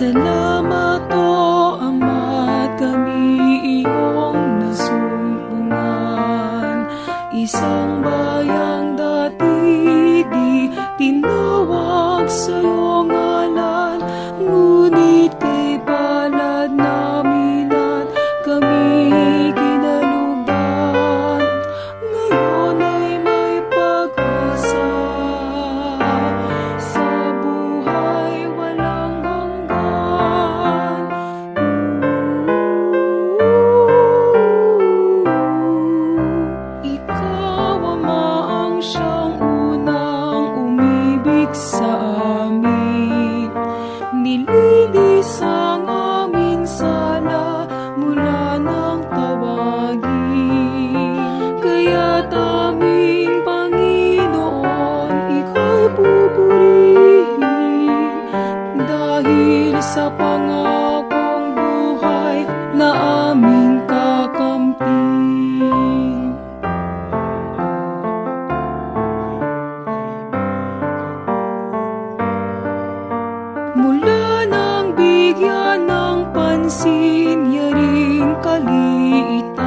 Salamat o Ama kami iyong nasumpungan Isang bayang dati di tinawag sa Mula nang bigyan ng pansin yaring kaliitan.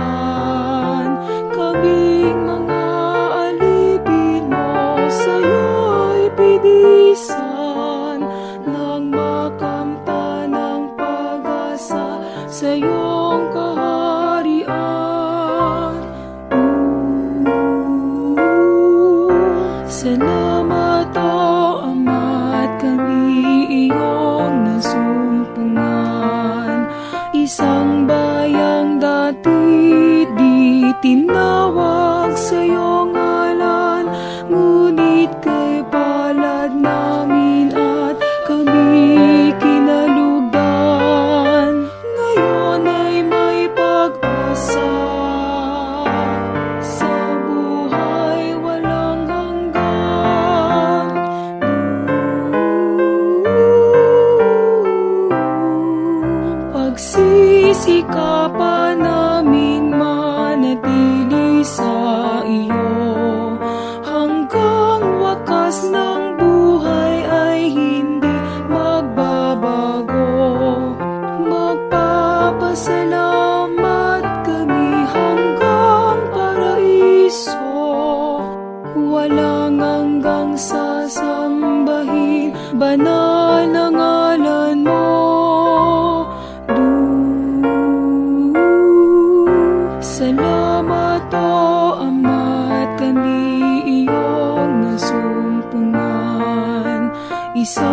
Kaming mga alipin mo sa'yo'y pinisan Nang makamta ng pag-asa sa iyong tinawag sa iyong ngalan Ngunit kay palad namin at kami kinalugdan Ngayon ay may pag-asa. Sa buhay walang hanggan. Pagsisikapan sa iyo. Hanggang wakas ng buhay ay hindi magbabago. Magpapasalamat kami hanggang paraiso. Walang hanggang sasambahin Banal na ngalan mo. Salamat Isang bayang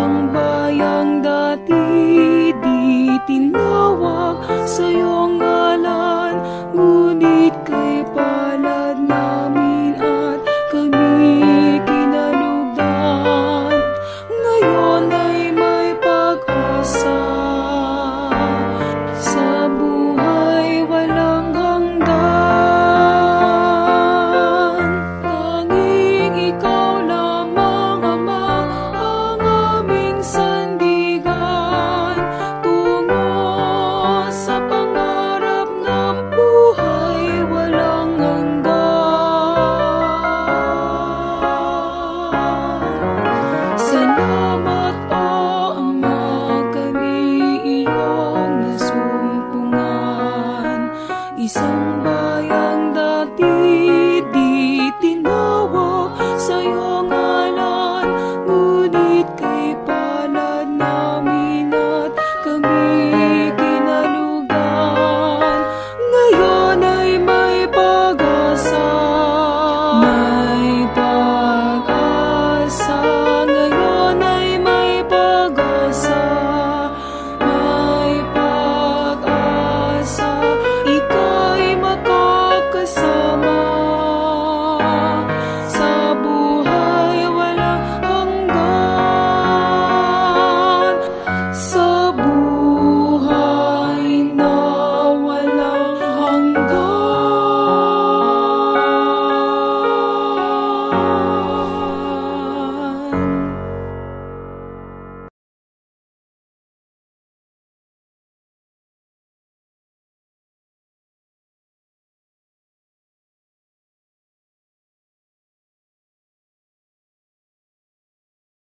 而想。